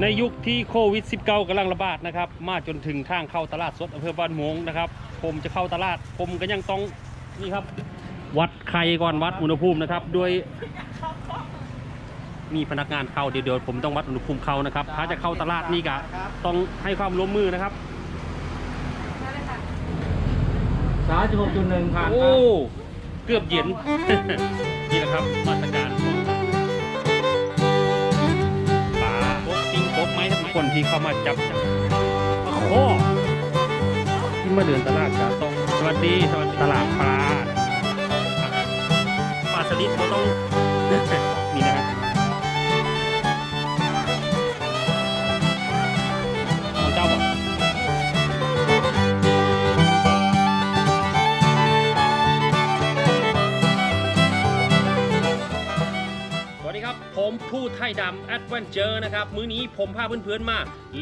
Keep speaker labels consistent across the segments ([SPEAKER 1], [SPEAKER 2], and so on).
[SPEAKER 1] ในยุคที่โควิด -19 กำลังระบาดนะครับ มาจนถึงทางเข้าตลาดสดอำเภอบ้านหมวงนะครับ ผมจะเข้าตลาด ผมก็ยังต้องนี่ครับ วัดไข่ก่อนวัดอุณหภูมินะครับ โดยมีพนักงานเข้าเดี๋ยวเดี๋ยวผมต้องวัดอุณหภูมิเขานะครับ ถ้าจะเข้าตลาดนี่ก็ต้องให้ความร่วมมือนะครับ
[SPEAKER 2] สามสิบหกจุดหนึ่งผ่านค
[SPEAKER 1] โอ้
[SPEAKER 2] รับ
[SPEAKER 1] เกือบเย็นนี่แหละครับมา คนที่เข้ามาจับจับโอ้โหที่มาเดินตลาดกาต้องสวัสดีสวัสดีตลาดปลาปลาสลิดเขาต้อง ผมผู้ไทยดำแอดเวนเจอร์นะครับ มื้อนี้ผมพาเพื่อนๆมา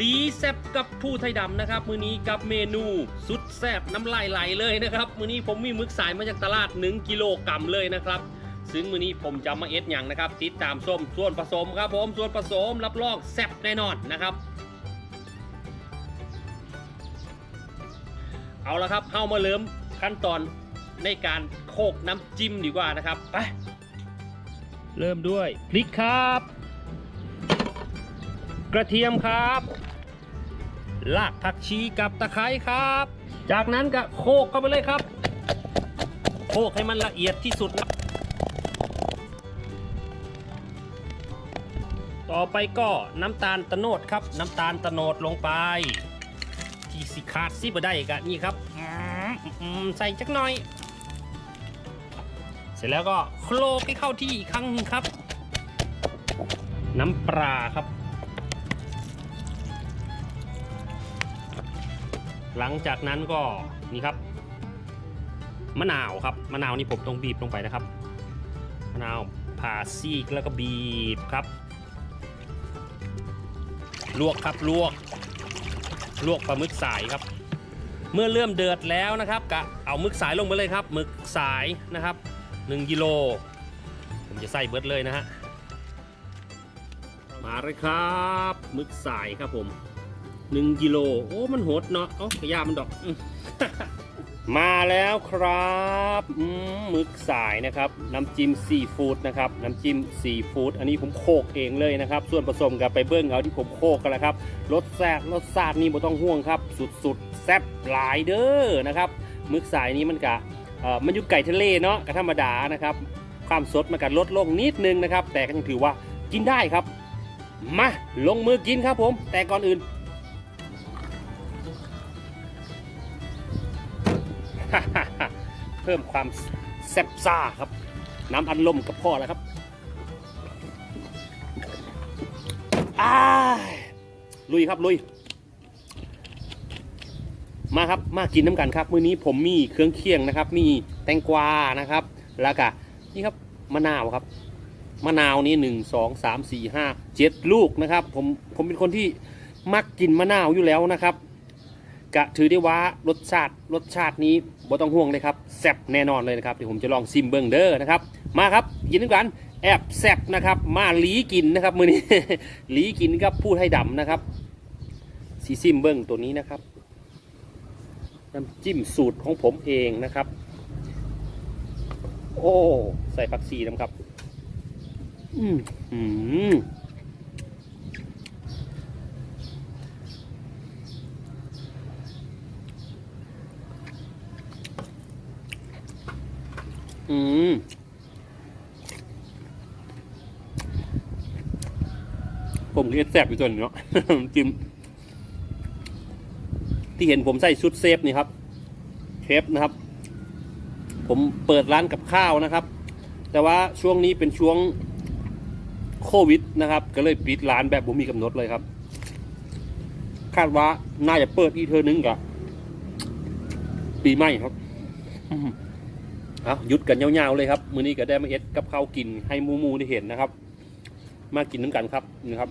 [SPEAKER 1] ลีแซบกับผู้ไทยดำนะครับ มื้อนี้กับเมนูสุดแซบน้ำลายไหลเลยนะครับ มื้อนี้ผมมีมึกสายมาจากตลาด 1 กิโลกรัมเลยนะครับ ซึ่งมื้อนี้ผมจะมาเอ็ดอย่างนะครับติดตามส้มส่วนผสมครับผมส่วนผสมรับรองแซบแน่นอนนะครับเอาละครับเข้ามาเริ่มขั้นตอนในการโคกน้ำจิ้มดีกว่านะครับไป เริ่มด้วยพริกครับ กระเทียมครับรากผักชีกับตะไคร้ครับ จากนั้นก็โคกเข้าไปเลยครับ โคกให้มันละเอียดที่สุดครับต่อไปก็น้ำตาลตะโนดครับ น้ำตาลตะโนดลงไป ที่สิขาดสิบได้กะนี่ครับอืมอืมใส่จักหน่อย เสร็จแล้วก็โคลกให้เข้าที่อีกครั้งครับ น้ำปลาครับ หลังจากนั้นก็นี่ครับ มะนาวครับมะนาวนี่ผมต้องบีบลงไปนะครับมะนาวผ่าซีกแล้วก็บีบครับ ลวกครับลวก ลวกปลาหมึกสายครับ เมื่อเริ่มเดือดแล้วนะครับกะเอาหมึกสายลงไปเลยครับหมึกสายนะครับ 1กิโลผมจะใส่เบิร์ดเลยนะฮะมาเลยครับมึกสายครับผม1กิโลโอ้มันโหดเนาะเอ้ากระยามันดอก มาแล้วครับมหมึกสายนะครับ น้ำจิ้มซีฟู้ดนะครับ น้ำจิ้มซีฟู้ดอันนี้ผมโคกเองเลยนะครับ ส่วนผสมกับไปเบิ้งเอาที่ผมโคกกันแล้วครับรสแซ่บรสชาตินี่บ่ต้องห่วงครับ สุดๆ แซ่บหลายเด้อนะครับหมึกสายนี้มันกะ มันอยู่ไก่ทะเลเนาะก็ธรรมดานะครับ ความสดมันก็ลดลงนิดนึงนะครับ แต่ก็ยังถือว่ากินได้ครับ มาลงมือกินครับผม แต่ก่อนอื่นเพิ่มความแซ่บซ่าครับ น้ำอัดลมกับพ่อแล้วครับอ้าลุยครับลุย มาครับมากินน้ำกันครับมื้อนี้ผมมีเครื่องเคียงนะครับ มีแตงกวานะครับ แล้วก็นี่ครับมะนาวครับมะนาวนี่หนึ่งสองสามสี่ห้าเจ็ดลูกนะครับ ผมผมเป็นคนที่มักกินมะนาวอยู่แล้วนะครับ กะถือได้ว่ารสชาติรสชาตินี้บ่ต้องห่วงเลยครับแซ่บแน่นอนเลยนะครับเดี๋ยวผมจะลองซิมเบิงเด้อนะครับ มาครับยินดีกันแอบแซ่บนะครับ มาหลีกินนะครับมือนี้หลีกินกับพูดให้ดำนะครับซีซิมเบิงตัวนี้นะครับ น้ำจิ้มสูตรของผมเองนะครับ โอ้ใส่ผักชีนะครับ อืมอืมอืมผมเรียกแซ่บอยู่ตัวนเนาะจิ้ม ที่เห็นผมใส่ชุดเซฟนี่ครับเชฟนะครับ ผมเปิดร้านกับข้าวนะครับ แต่ว่าช่วงนี้เป็นช่วงโควิดนะครับ ก็เลยปิดร้านแบบผมมีกำหนดเลยครับ คาดว่าน่าจะเปิดอีเทอนึงกับปีใหม่ครับเอาหยุดกันยาวๆเลยครับ มื้อนี้ก็ได้มาเอ็ดกับข้าวกินให้มูมูได้เห็นนะครับ มากินน้ำกันครับนะครับ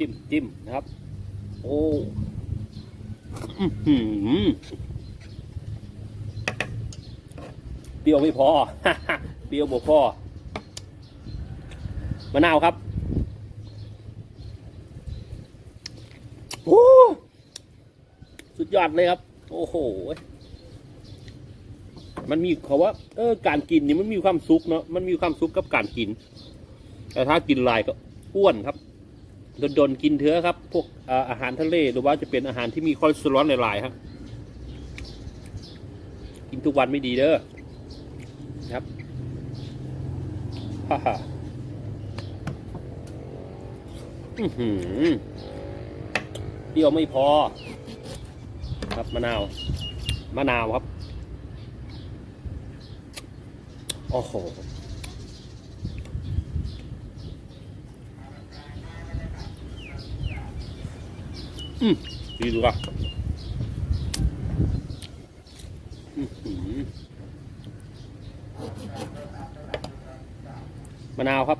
[SPEAKER 1] จิ้มจิ้มนะครับ โอ้อื้อหือเปรี้ยวไม่พอเปรี้ยวบ่พอมะนาวครับโอ้สุดยอดเลยครับ โอ้โห มันมีเขาว่า เออ การกินนี่มันมีความสุขเนาะ มันมีความสุขกับการกิน แต่ถ้ากินลายก็อ้วนครับ โดนๆกินเถอะครับ พวกอาหารทะเลหรือว่าจะเป็นอาหารที่มีคอเลสเตอรอลหลายๆครับกินทุกวันไม่ดีเด้อครับฮ่าฮ่าอื้อหือเปรี้ยวไม่พอ ครับมะนาว มะนาวครับ โอ้โห อืมดีดูครับมะนาวครับ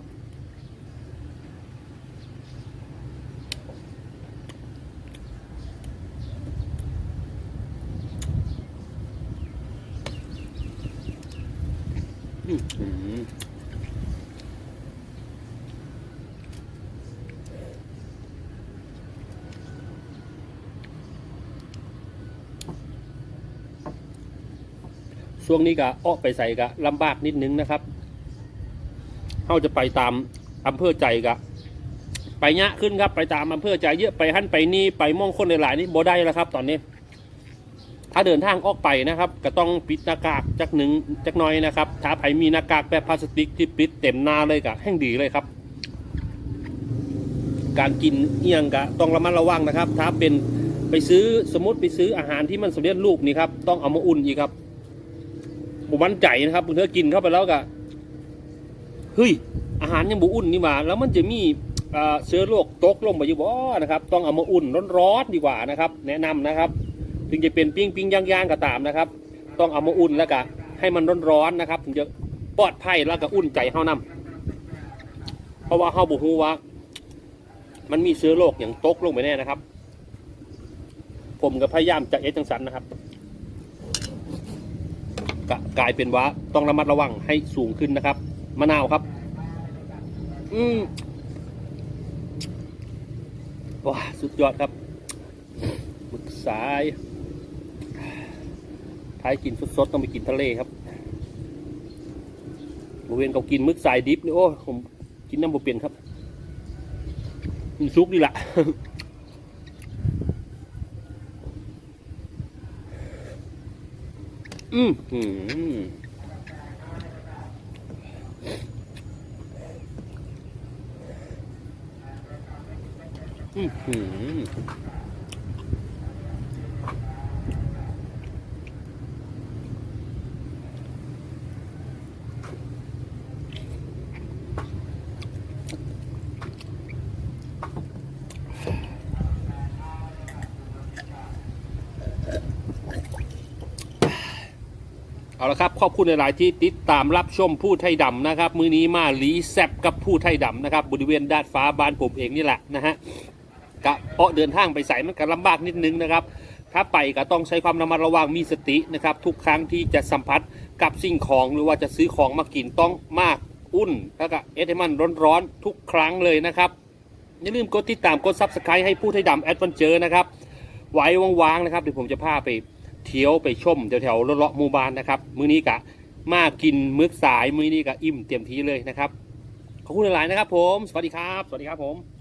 [SPEAKER 1] อื้อ ช่วงนี้ก็ออกไปใส่กะลำบากนิดนึงนะครับเขาจะไปตามอำเภอใจกะไปเนี้ยขึ้นครับไปตามอำเภอใจเยอะไปหั่นไปนี่ไปมองคนหลายๆนี่บ่ได้แล้วครับ ตอนนี้ ถ้าเดินทางออกไปนะครับ ก็ต้องปิดหน้ากากจักหนึ่งจักน้อยนะครับ ถ้าใครมีหน้ากากแบบพลาสติกที่ปิดเต็มหน้าเลยก็แห่งดีเลยครับ การกินเอียงก็ต้องระมัดระวังนะครับ ถ้าเป็นไปซื้อสมมติไปซื้ออาหารที่มันสำเร็จรูปนี่ครับต้องเอามาอุ่นอีกครับ บุมั่นใจนะครับคุณเธอกินเข้าไปแล้วก็เฮ้ยอาหารยังบุอุ่นนี่หว่าแล้วมันจะมีเชื้อโรคตกลงไปอยู่บ่นะครับ ต้องเอามาอุ่นร้อนๆดีกว่านะครับ แนะนำนะครับ ถึงจะเป็นปิ้งปิ้งย่างย่างก็ตามนะครับ ต้องเอามาอุ่นแล้วก็ให้มันร้อนๆนะครับ ถึงจะปลอดภัยแล้วก็อุ่นใจเฮานำเพราะว่าเฮาบุฮูว่า มันมีเชื้อโรคอย่างตกลงไปแน่นะครับ ผมก็พยายามจะเอดจังสันนะครับ กกลายเป็นว่าต้องระมัดระวังให้สูงขึ้นนะครับ มะนาวครับ อืมว้าสุดยอดครับหมึกสายท้ายกินสดๆต้องไปกินทะเลครับบริเวณเขากินมึกสายดิบนี่โอ้ผมกินน้ำบเปลี่ยนครับกินซุปนี่แหละ อืมอืมอืม ละครับขอบคุณหลาย ๆ ที่ติดตามรับชมผู้ไทยดำนะครับ มือนี้มารีแซบกับผู้ไทยดำนะครับ บริเวณด้านฟ้าบ้านผมเองนี่แหละนะฮะกะเพราะเดินทางไปใส่มันก็ลำบากนิดนึงนะครับ ถ้าไปก็ต้องใช้ความระมัดระวังมีสตินะครับ ทุกครั้งที่จะสัมผัสกับสิ่งของหรือว่าจะซื้อของมากินต้องมากอุ่นแล้วก็เอสให้มันร้อนๆทุกครั้งเลยนะครับอย่าลืมกดติดตามกดซับสไครต์ให้ผู้ไทยดำแอดเวนเจอร์นะครับไว้ว่างๆนะครับเดี๋ยวผมจะพาไป เที่ยวไปชมแถวๆเลาะๆหมู่บ้านนะครับ มื้อนี้กะมากินมื้อสายมื้อนี้กะอิ่มเต็มที่เลยนะครับ ขอบคุณหลายๆนะครับผม สวัสดีครับ สวัสดีครับผม